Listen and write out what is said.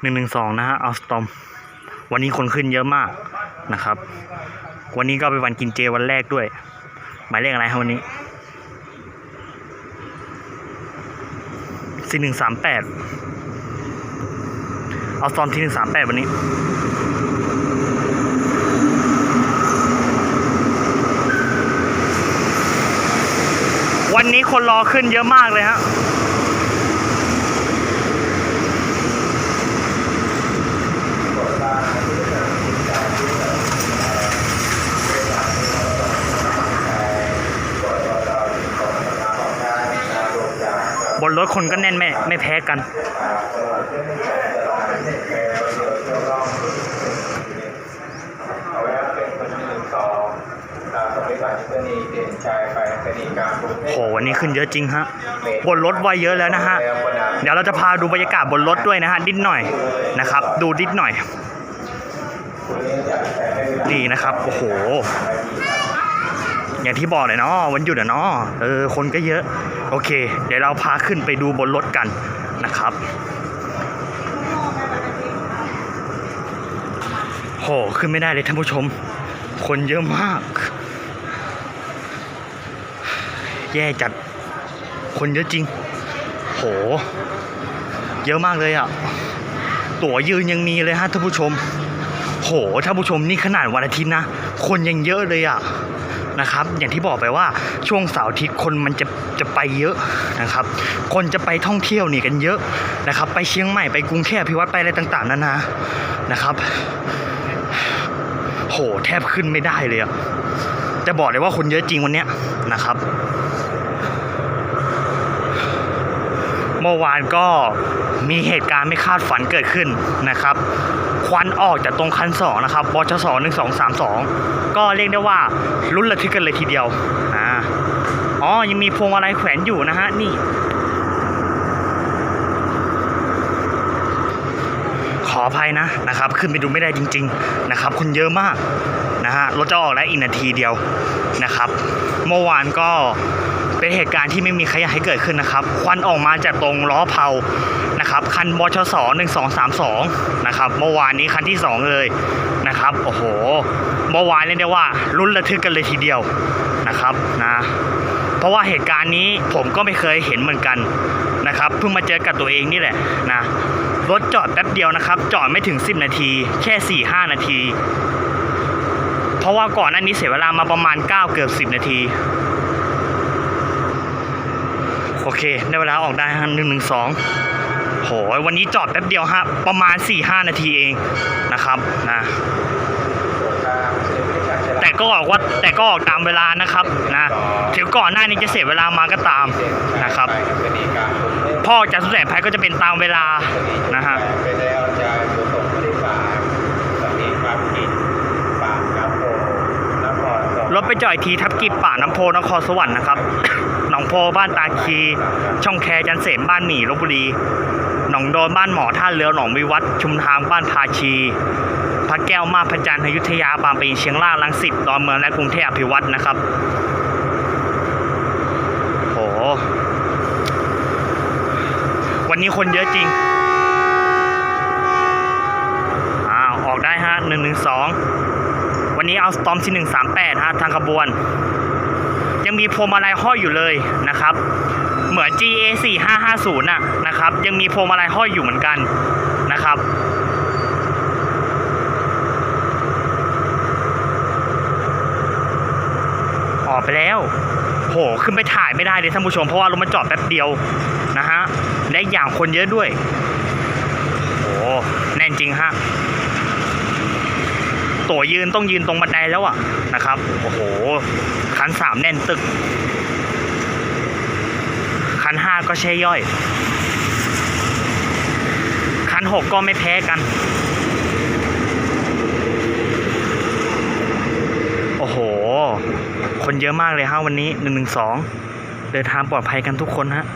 หนึ่งหนึ่งสองนะฮะอัลสตอม วันนี้คนขึ้นเยอะมากนะครับ วันนี้ก็เป็นวันกินเจวันแรกด้วย หมายเลขอะไรครับวันนี้สี่หนึ่งสามแปดเอาซอมที่หนึ่งสามแปดวันนี้วันนี้คนรอขึ้นเยอะมากเลยฮะ บนรถคนก็แน่นไม่ไม่แพ้กันเอาไว้เป็นคนที่หนึ่งสองอ่าสมัยก่อนจะมีเด่นชายไปคดีการกรุงเทพโหวันนี้ขึ้นเยอะจริงฮะ บนรถไวเยอะแล้วนะฮะ เดี๋ยวเราจะพาดูบรรยากาศบนรถด้วยนะฮะนิดหน่อยนะครับ ดูนิดหน่อยนี่นะครับ โอ้โห อย่างที่บอกเลยเนาะวันหยุดอะเนาะเออคนก็เยอะ โอเค เดี๋ยวเราพาขึ้นไปดูบนรถกันนะครับโหขึ้นไม่ได้เลยท่านผู้ชม คนเยอะมาก แย่จัด คนเยอะจริง โห เยอะมากเลยอะ่ะ ตั๋วยืนยังมีเลยฮะท่านผู้ชม โหท่านผู้ชมนี่ขนาดวันอาทิตย์นะ คนยังเยอะเลยอะ่ะ นะครับ อย่างที่บอกไปว่าช่วงเสาร์อาทิตย์คนมันจะจะไปเยอะนะครับ คนจะไปท่องเที่ยวนี่กันเยอะนะครับ ไปเชียงใหม่ไปกรุงเทพพิวัตรไปอะไรต่างๆนานานะครับ โหแทบขึ้นไม่ได้เลยอะแต่บอกเลยว่าคนเยอะจริงวันเนี้ยนะครับ เมื่อวานก็มีเหตุการณ์ไม่คาดฝันเกิดขึ้นนะครับ ควันออกจากตรงคันสองนะครับบชสหนึ่งสองสามสองก็เรียกได้ว่าลุ้นระทึกกันเลยทีเดียวอ่าอ๋อ ยังมีพวงมาลัยแขวนอยู่นะฮะ นี่ ขออภัยนะนะครับ ขึ้นไปดูไม่ได้จริง ๆ นะครับ คนเยอะมากนะฮะรถจะออกแล้วอีกนาทีเดียวนะครับ เมื่อวานก็ เป็นเหตุการณ์ที่ไม่มีใครอยากให้เกิดขึ้นนะครับ ควันออกมาจากตรงล้อเผานะครับคันบชส1232นะครับเมื่อวานนี้คันที่2เลยนะครับโอ้โหเมื่อวานเรียกได้ว่าลุ้นระทึกกันเลยทีเดียวนะครับนะเพราะว่าเหตุการณ์นี้ผมก็ไม่เคยเห็นเหมือนกันนะครับเพิ่งมาเจอกับตัวเองนี่แหละนะรถจอดแป๊บเดียวนะครับ จอดไม่ถึง 10 นาที แค่4 5นาที เพราะว่าก่อนหน้านี้เสียเวลามาประมาณ 9 เกือบ 10 นาที โอเคได้เวลาออกได้ฮะหนึ่งหนึ่งสองโหวันนี้จอดแป๊บเดียวฮะประมาณ 4-5 นาทีเองนะครับนะแต่ก็ออกว่าแต่ก็ออกตามเวลานะครับนะถึงก่อนหน้านี้จะเสียเวลามาก็ตามนะครับ พ่อจากสุแสนภัยก็จะเป็นตามเวลานะฮะรงบรถไปจอดทีทับกิบป่าน้ำโพนครสวรรค์นะครับ หนองโพบ้านตาคี ช่องแคจันเสมบ้านหมี่ลบบุรี หนองโดนบ้านหมอท่าเรือหนองวิวัฒน์ชุมทางบ้านพาชีพระแก้วมาพระจันทร์อยุธยาบางปะอินเชียงรากลังสิตดอนเมืองและกรุงเทพอภิวัตนะครับโหวันนี้คนเยอะจริงอ้าวออกได้ฮะหนึ่งหนึ่งสองวันนี้เอาสตอมที่หนึ่งสามแปดฮะทางขบวน ยังมีพวงมาลัยห้อยอยู่เลยนะครับ เหมือน GA 4 5 5 0น่ะนะครับ ยังมีพวงมาลัยห้อยอยู่เหมือนกันนะครับออกไปแล้ว โห ขึ้นไปถ่ายไม่ได้เลยท่านผู้ชม เพราะว่ารถมันจอดแป๊บเดียวนะฮะ และอย่างคนเยอะด้วย โอ้แน่นจริงฮะ ตั๋วยืนต้องยืนตรงบันไดแล้วอะนะครับ โอ้โห คันสามแน่นตึก คันห้าก็แช่ย่อย คันหกก็ไม่แพ้กัน โอ้โห คนเยอะมากเลยฮะวันนี้หนึ่งหนึ่งสองเดินทางปลอดภัยกันทุกคนฮะ